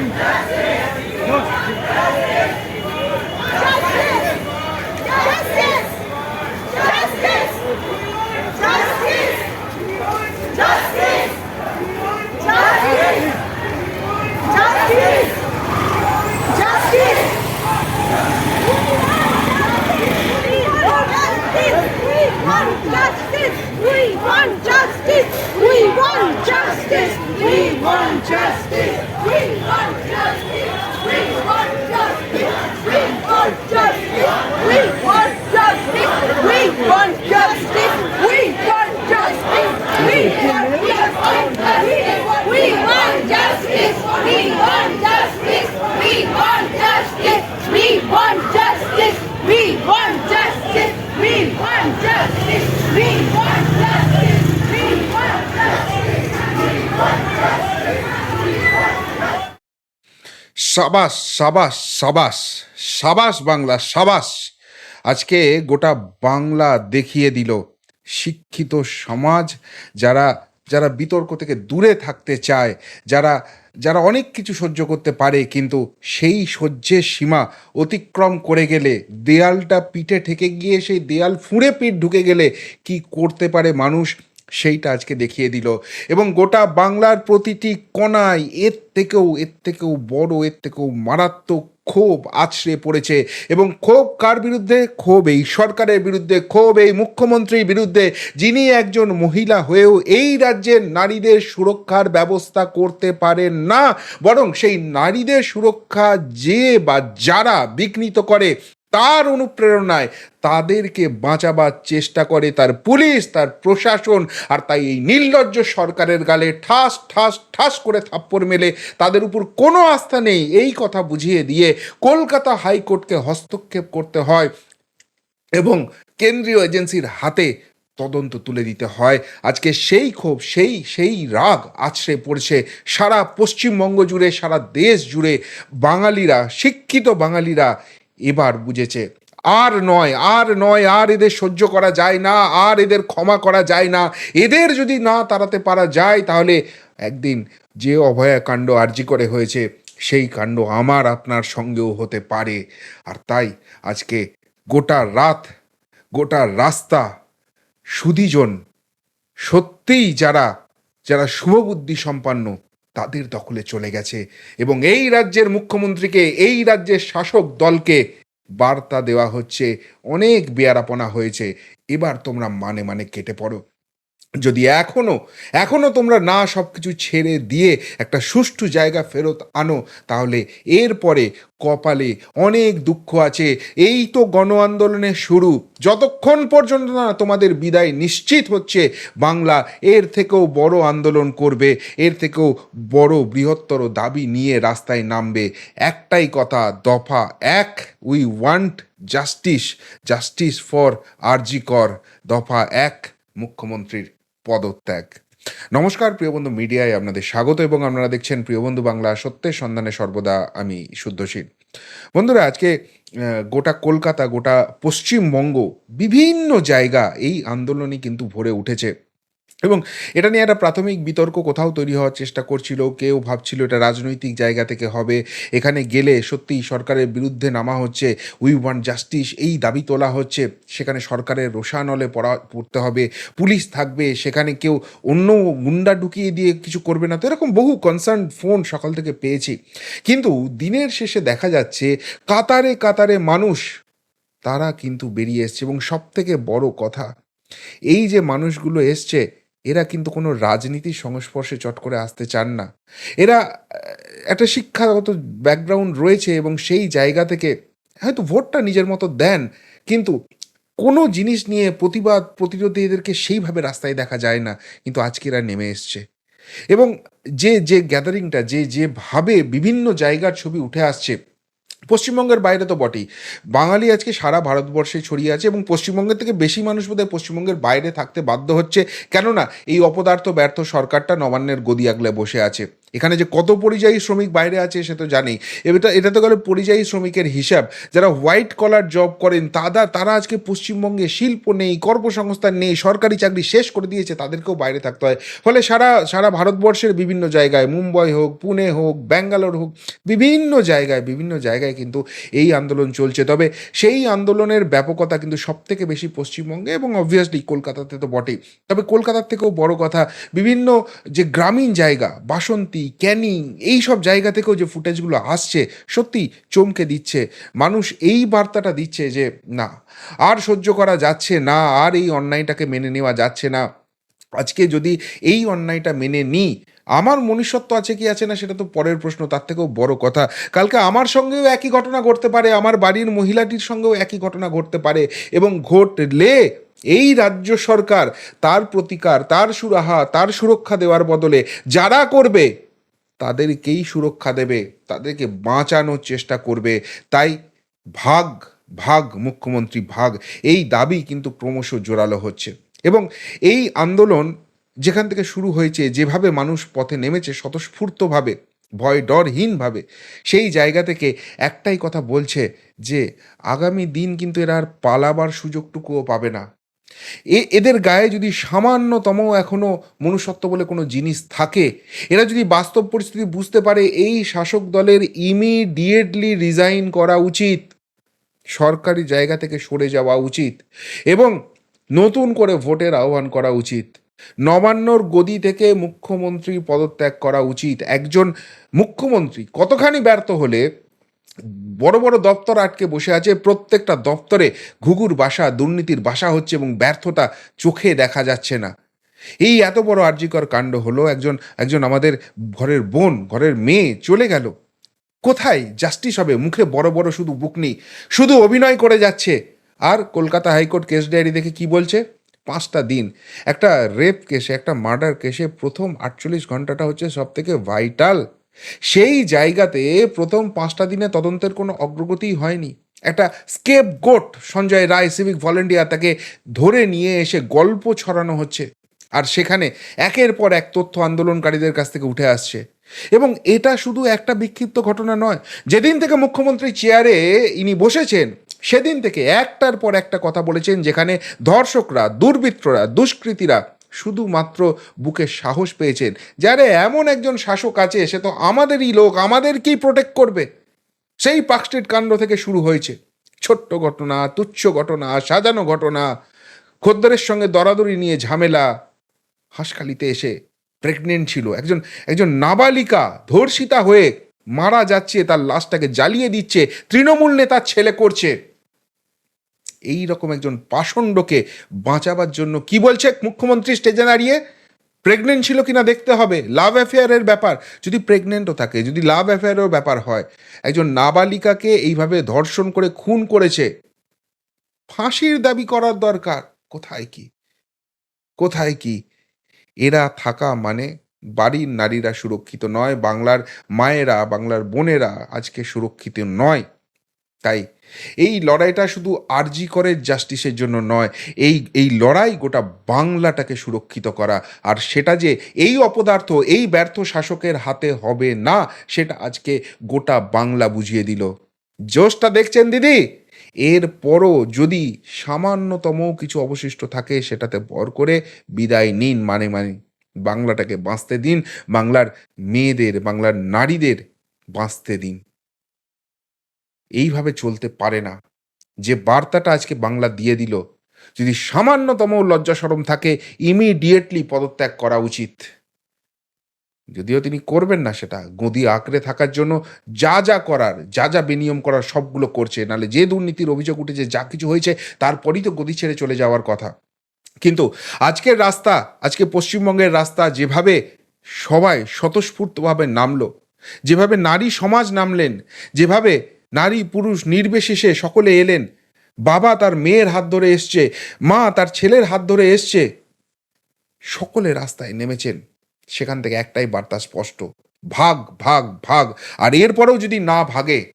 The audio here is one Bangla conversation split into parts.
Punjab সাবাস সাবাস সাবাস সাবাস বাংলা, সাবাস। আজকে গোটা বাংলা দেখিয়ে দিল শিক্ষিত সমাজ যারা যারা বিতর্ক থেকে দূরে থাকতে চায়, যারা যারা অনেক কিছু সহ্য করতে পারে, কিন্তু সেই সহ্যের সীমা অতিক্রম করে গেলে, দেয়ালটা পিঠে ঠেকে গিয়ে সেই দেয়াল ফুঁড়ে পিঠ ঢুকে গেলে কি করতে পারে মানুষ? সেইটা আজকে দেখিয়ে দিল। এবং গোটা বাংলার প্রতিটি কণায় এর থেকেও এর থেকেও বড়, এর থেকেও মারাত্মক ক্ষোভ আছড়ে পড়েছে। এবং ক্ষোভ কার বিরুদ্ধে? ক্ষোভ এই সরকারের বিরুদ্ধে, ক্ষোভ এই মুখ্যমন্ত্রীর বিরুদ্ধে। যিনি একজন মহিলা হয়েও এই রাজ্যের নারীদের সুরক্ষার ব্যবস্থা করতে পারেন না, বরং সেই নারীদের সুরক্ষা যে বা যারা বিঘ্নিত করে তার অনুপ্রেরণায় তাদেরকে বাঁচাবার চেষ্টা করে তার পুলিশ, তার প্রশাসন আর তাই এই নির্লজ্জ সরকারের গালে ঠাস ঠাস ঠাস করে থাপ্পড় মেলে তাদের উপর কোনো আস্থা নেই। এই কথা বুঝিয়ে দিয়ে কলকাতা হাইকোর্টকে হস্তক্ষেপ করতে হয় এবং কেন্দ্রীয় এজেন্সির হাতে তদন্ত তুলে দিতে হয়। আজকে সেই ক্ষোভ, সেই সেই রাগ আছড়ে পড়ছে সারা পশ্চিমবঙ্গ জুড়ে, সারা দেশ জুড়ে। বাঙালিরা, শিক্ষিত বাঙালিরা এবার বুঝেছে। আর নয় আর নয়, আর এদের সহ্য করা যায় না, আর এদের ক্ষমা করা যায় না। এদের যদি না তাড়াতে পারা যায়, তাহলে একদিন যে অভয়াকাণ্ড আর্জি করে হয়েছে, সেই কাণ্ড আমার আপনার সঙ্গেও হতে পারে। আর তাই আজকে গোটা রাত, গোটা রাস্তা, সুদীজন সত্যিই যারা যারা শুভবুদ্ধি সম্পন্ন তাদের দখলে চলে গেছে এবং এই রাজ্যের মুখ্যমন্ত্রীকে, এই রাজ্যের শাসক দলকে বার্তা দেওয়া হচ্ছে। অনেক বেয়ারাপনা হয়েছে। এবার তোমরা মানে মানে কেটে পড়ো। যদি এখনও এখনও তোমরা না সব কিছু ছেড়ে দিয়ে একটা সুষ্ঠু জায়গা ফেরত আনো, তাহলে এরপরে কপালে অনেক দুঃখ আছে। এই তো গণ আন্দোলনের শুরু। যতক্ষণ পর্যন্ত না তোমাদের বিদায় নিশ্চিত হচ্ছে, বাংলা এর থেকেও বড় আন্দোলন করবে, এর থেকেও বড় বৃহত্তর দাবি নিয়ে রাস্তায় নামবে। একটাই কথা, দফা এক we want justice justice for RG Kar. দফা এক, মুখ্যমন্ত্রীর পদত্যাগ। নমস্কার, প্রিয় বন্ধু মিডিয়ায় আপনাদের স্বাগত এবং আপনারা দেখছেন প্রিয় বন্ধু বাংলা সত্যের সন্ধানে সর্বদা আমি শুদ্ধশীল। বন্ধুরা, আজকে গোটা কলকাতা, গোটা পশ্চিমবঙ্গ, বিভিন্ন জায়গা এই আন্দোলনই কিন্তু ভরে উঠেছে। এবং এটা নিয়ে একটা প্রাথমিক বিতর্ক কোথাও তৈরি হওয়ার চেষ্টা করছিল, কেউ ভাবছিল এটা রাজনৈতিক জায়গা থেকে হবে, এখানে গেলে সত্যিই সরকারের বিরুদ্ধে নামা হচ্ছে উই ওয়ান্ট জাস্টিস এই দাবি তোলা হচ্ছে, সেখানে সরকারের রোষানলে পড়া, পড়তে হবে, পুলিশ থাকবে, সেখানে কেউ অন্য গুন্ডা ঢুকিয়ে দিয়ে কিছু করবে না, তো এরকম বহু কনসার্ন ফোন সকাল থেকে পেয়েছি। কিন্তু দিনের শেষে দেখা যাচ্ছে, কাতারে কাতারে মানুষ, তারা কিন্তু বেরিয়ে এসছে এবং সব থেকে বড় কথা, এই যে মানুষগুলো এসছে এরা কিন্তু কোনো রাজনীতির সংস্পর্শে চট করে আসতে চান না। এরা একটা শিক্ষাগত ব্যাকগ্রাউন্ড রয়েছে এবং সেই জায়গা থেকে হয়তো ভোটটা নিজের মতো দেন, কিন্তু কোনো জিনিস নিয়ে প্রতিবাদ, প্রতিরোধে এদেরকে সেইভাবে রাস্তায় দেখা যায় না, কিন্তু আজকে এরা নেমে এসছে। এবং যে যে গ্যাদারিংটা যে যেভাবে বিভিন্ন জায়গার ছবি উঠে আসছে পশ্চিমবঙ্গের বাইরে তো বটেই। বাঙালি আজকে সারা ভারতবর্ষে ছড়িয়ে আছে এবং পশ্চিমবঙ্গের থেকে বেশি মানুষ বোধহয় পশ্চিমবঙ্গের বাইরে থাকতে বাধ্য হচ্ছে। কেননা এই অপদার্থ ব্যর্থ সরকারটা নবান্নের গদি আগলে বসে আছে। এখানে যে কত পরিযায়ী শ্রমিক বাইরে আছে সে তো জানি এটা এটা তো গেলে পরিযায়ী শ্রমিকের হিসাব। যারা হোয়াইট কলার জব করেন তারা তারা আজকে পশ্চিমবঙ্গে শিল্প নেই, কর্মসংস্থান নেই, সরকারি চাকরি শেষ করে দিয়েছে, তাদেরকেও বাইরে থাকতে হয়। ফলে সারা সারা ভারতবর্ষের বিভিন্ন জায়গায়, মুম্বাই হোক, পুনে হোক, ব্যাঙ্গালোর হোক, বিভিন্ন জায়গায় বিভিন্ন জায়গায় কিন্তু এই আন্দোলন চলছে। তবে সেই আন্দোলনের ব্যাপকতা কিন্তু সব থেকে বেশি পশ্চিমবঙ্গে এবং অবভিয়াসলি কলকাতাতে তো বটেই। তবে কলকাতার থেকেও বড় কথা, বিভিন্ন যে গ্রামীণ জায়গা, বাসন্তী ক্যানিং এই সব জায়গা থেকেও যে ফুটেজগুলো আসছে, সত্যি চমকে দিচ্ছে। মানুষ এই বার্তাটা দিচ্ছে যে, না, আর সহ্য করা যাচ্ছে না, আর এই অন্যায়টাকে মেনে নেওয়া যাচ্ছে না। আজকে যদি এই অন্যায়টা মেনে নিই আমার মনুষ্যত্ব আছে কি আছে না সেটা তো পরের প্রশ্ন, তার থেকেও বড় কথা। কালকে আমার সঙ্গেও একই ঘটনা ঘটতে পারে, আমার বাড়ির মহিলাটির সঙ্গেও একই ঘটনা ঘটতে পারে এবং ঘটলে এই রাজ্য সরকার তার প্রতিকার, তার সুরাহা, তার সুরক্ষা দেওয়ার বদলে যারা করবে তাদেরকেই সুরক্ষা দেবে, তাদেরকে বাঁচানোর চেষ্টা করবে। তাই ভাগ ভাগ, মুখ্যমন্ত্রী, ভাগ, এই দাবি কিন্তু ক্রমশ জোরালো হচ্ছে। এবং এই আন্দোলন যেখান থেকে শুরু হয়েছে, যেভাবে মানুষ পথে নেমেছে স্বতঃস্ফূর্তভাবে, ভয় ডরহীনভাবে, সেই জায়গা থেকে একটাই কথা বলছে যে, আগামী দিন কিন্তু এরা আর পালাবার সুযোগটুকুও পাবে না। এ, এদের গায়ে যদি সামান্যতম এখনও মনুষ্যত্ব বলে কোনো জিনিস থাকে, এরা যদি বাস্তব পরিস্থিতি বুঝতে পারে, এই শাসক দলের ইমিডিয়েটলি রিজাইন করা উচিত। সরকারি জায়গা থেকে সরে যাওয়া উচিত এবং নতুন করে ভোটের আহ্বান করা উচিত। নবান্নর গদি থেকে মুখ্যমন্ত্রী পদত্যাগ করা উচিত। একজন মুখ্যমন্ত্রী, কতখানি ব্যর্থ হলে বড় বড় দপ্তর আটকে বসে আছে। প্রত্যেকটা দপ্তরে ঘুঘুর বাসা, দুর্নীতির বাসা হচ্ছে এবং ব্যর্থতা চোখে দেখা যাচ্ছে না। এই এত বড় আর্যিকর কাণ্ড হলো, একজন একজন আমাদের ঘরের বোন, ঘরের মেয়ে চলে গেল। কোথায় জাস্টিস হবে? মুখে বড় বড় শুধু বুক নেই, শুধু অভিনয় করে যাচ্ছে। আর Kolkata high court case diary দেখে কি বলছে? পাঁচটা দিন। একটা রেপ কেসে, একটা মার্ডার কেসে প্রথম আটচল্লিশ ঘন্টাটা হচ্ছে সব থেকে ভাইটাল। সেই জায়গাতে প্রথম পাঁচটা দিনে তদন্তের কোনো অগ্রগতিই হয়নি। একটা scapegoat Sanjay Roy civic volunteer তাকে ধরে নিয়ে এসে গল্প ছড়ানো হচ্ছে আর সেখানে একের পর এক তথ্য আন্দোলনকারীদের কাছ থেকে উঠে আসছে। এবং এটা শুধু একটা বিক্ষিপ্ত ঘটনা নয়, যেদিন থেকে মুখ্যমন্ত্রী চেয়ারে ইনি বসেছেন, সেদিন থেকে একটার পর একটা কথা বলেছেন যেখানে ধর্ষকরা, দুর্বৃত্তরা, দুষ্কৃতীরা শুধুমাত্র বুকে সাহস পেয়েছেন। যারে এমন একজন শাসক আছে, সে তো আমাদেরই লোক, আমাদেরকেই প্রোটেক্ট করবে। সেই পার্কস্ট্রিট কাণ্ড থেকে শুরু হয়েছে। ছোট্ট ঘটনা, তুচ্ছ ঘটনা, সাজানো ঘটনা, খদ্দরের সঙ্গে দরাদরি নিয়ে ঝামেলা। হাঁসখালিতে এসে প্রেগনেন্ট ছিল। একজন একজন নাবালিকা ধর্ষিতা হয়ে মারা যাচ্ছে, তার লাশটাকে জ্বালিয়ে দিচ্ছে। তৃণমূল নেতার ছেলে করছে। এই রকম একজন পাষণ্ডকে বাঁচাবার জন্য কি বলছে মুখ্যমন্ত্রী স্টেজে দাঁড়িয়ে? প্রেগনেন্ট ছিল কিনা দেখতে হবে। লাভ অ্যাফেয়ারের ব্যাপার। যদি প্রেগনেন্টও থাকে, যদি লাভ অ্যাফেয়ারের ব্যাপার হয়, একজন নাবালিকাকে এইভাবে ধর্ষণ করে খুন করেছে, ফাঁসির দাবি করার দরকার। কোথায় কি? কোথায় কি? এরা থাকা মানে বাড়ির নারীরা সুরক্ষিত নয়, বাংলার মায়েরা, বাংলার বোনেরা আজকে সুরক্ষিত নয়। তাই এই লড়াইটা শুধু আরজি করে জাস্টিসের জন্য নয়, এই এই লড়াই গোটা বাংলাটাকে সুরক্ষিত করা। আর সেটা যে এই অপদার্থ, এই ব্যর্থ শাসকের হাতে হবে না, সেটা আজকে গোটা বাংলা বুঝিয়ে দিল। জোশটা দেখছেন দিদি? এরপরও যদি সামান্যতম কিছু অবশিষ্ট থাকে, সেটাতে ভর করে বিদায় নিন মানে মানে। বাংলাটাকে বাঁচতে দিন, বাংলার মেয়েদের, বাংলার নারীদের বাঁচতে দিন। এইভাবে চলতে পারে না। যে বার্তাটা আজকে বাংলা দিয়ে দিল, যদি সামান্যতম লজ্জা সরম থাকে ইমিডিয়েটলি পদত্যাগ করা উচিত। যদিও তিনি করবেন না সেটা, গদি আঁকড়ে থাকার জন্য যা যা করার, যা যা বিনিয়ম করার সবগুলো করছে। নাহলে যে দুর্নীতির অভিযোগ উঠেছে, যা কিছু হয়েছে, তারপরই তো গদি ছেড়ে চলে যাওয়ার কথা। কিন্তু আজকের রাস্তা, আজকে পশ্চিমবঙ্গের রাস্তা যেভাবে সবাই স্বতঃস্ফূর্তভাবে নামলো, যেভাবে নারী সমাজ নামলেন, যেভাবে নারী পুরুষ নির্বিশেষে সকলে এলেন। বাবা তার মেয়ের হাত ধরে এসছে, মা তার ছেলের হাত ধরে এসছে। সকলে রাস্তায় নেমেছেন। সেখান থেকে একটাই বার্তা স্পষ্ট, ভাগ ভাগ ভাগ। আর এরপরেও যদি না ভাগে,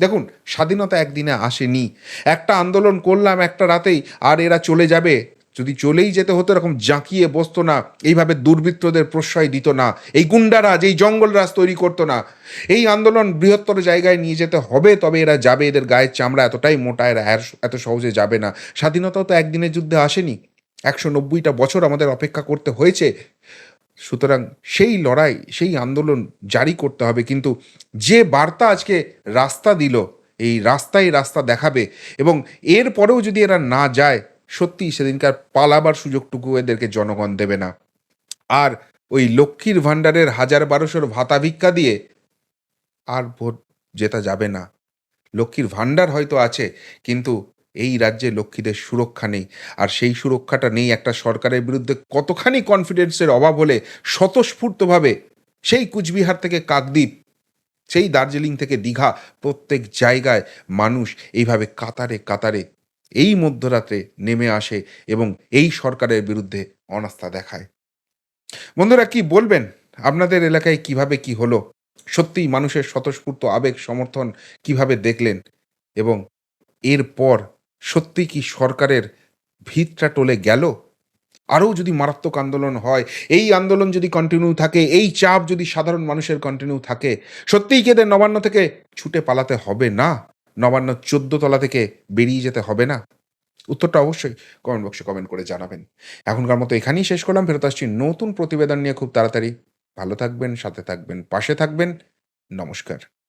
দেখুন, স্বাধীনতা একদিনে আসেনি। একটা আন্দোলন করলাম একটা রাতেই, আর এরা চলে যাবে। যদি চলেই যেতে হতো, এরকম জাঁকিয়ে বসতো না, এইভাবে দুর্বৃত্তদের প্রশ্রয় দিত না, এই গুন্ডারাজ এই জঙ্গলরাজ তৈরি করতো না। এই আন্দোলন বৃহত্তর জায়গায় নিয়ে যেতে হবে, তবে এরা যাবে, এদের গায়ের চামড়া এতটাই মোটা, এরা এত সহজে যাবে না। স্বাধীনতাও তো একদিনের যুদ্ধে আসেনি। একশো নব্বইটা বছর আমাদের অপেক্ষা করতে হয়েছে। সুতরাং সেই লড়াই, সেই আন্দোলন জারি করতে হবে। কিন্তু যে বার্তা আজকে রাস্তা দিল, এই রাস্তায় রাস্তা দেখাবে এবং এর পরেও যদি এরা না যায় সত্যি সেদিনকার পালাবার সুযোগটুকু এদেরকে জনগণ দেবে না। আর ওই লক্ষ্মীর ভাণ্ডারের হাজার বারোশোর ভাতা ভিক্ষা দিয়ে আর ভোট জেতা যাবে না। লক্ষ্মীর ভাণ্ডার হয়তো আছে, কিন্তু এই রাজ্যে লক্ষ্মীদের সুরক্ষা নেই। আর সেই সুরক্ষাটা নেই একটা সরকারের বিরুদ্ধে কতখানি কনফিডেন্সের অভাব হলে স্বতঃস্ফূর্তভাবে সেই কুচবিহার থেকে কাকদ্বীপ, সেই দার্জিলিং থেকে দীঘা প্রত্যেক জায়গায় মানুষ এইভাবে কাতারে কাতারে এই মধ্যরাতে নেমে আসে এবং এই সরকারের বিরুদ্ধে অনাস্থা দেখায়। বন্ধুরা, কি বলবেন? আপনাদের এলাকায় কীভাবে কি হলো? সত্যিই মানুষের স্বতঃস্ফূর্ত আবেগ, সমর্থন কীভাবে দেখলেন? এবং এরপর সত্যি কি সরকারের ভিতটা টলে গেল? আরও যদি মারাত্মক আন্দোলন হয়, এই আন্দোলন যদি কন্টিনিউ থাকে, এই চাপ যদি সাধারণ মানুষের কন্টিনিউ থাকে, সত্যিই কি এদের নবান্ন থেকে ছুটে পালাতে হবে না? নবান্ন চোদ্দ তলা থেকে বেরিয়ে যেতে হবে না? উত্তরটা অবশ্যই কমেন্ট বক্সে কমেন্ট করে জানাবেন। এখনকার মতো এখানেই শেষ করলাম। ফেরত আসছি নতুন প্রতিবেদন নিয়ে খুব তাড়াতাড়ি। ভালো থাকবেন, সাথে থাকবেন, পাশে থাকবেন। নমস্কার।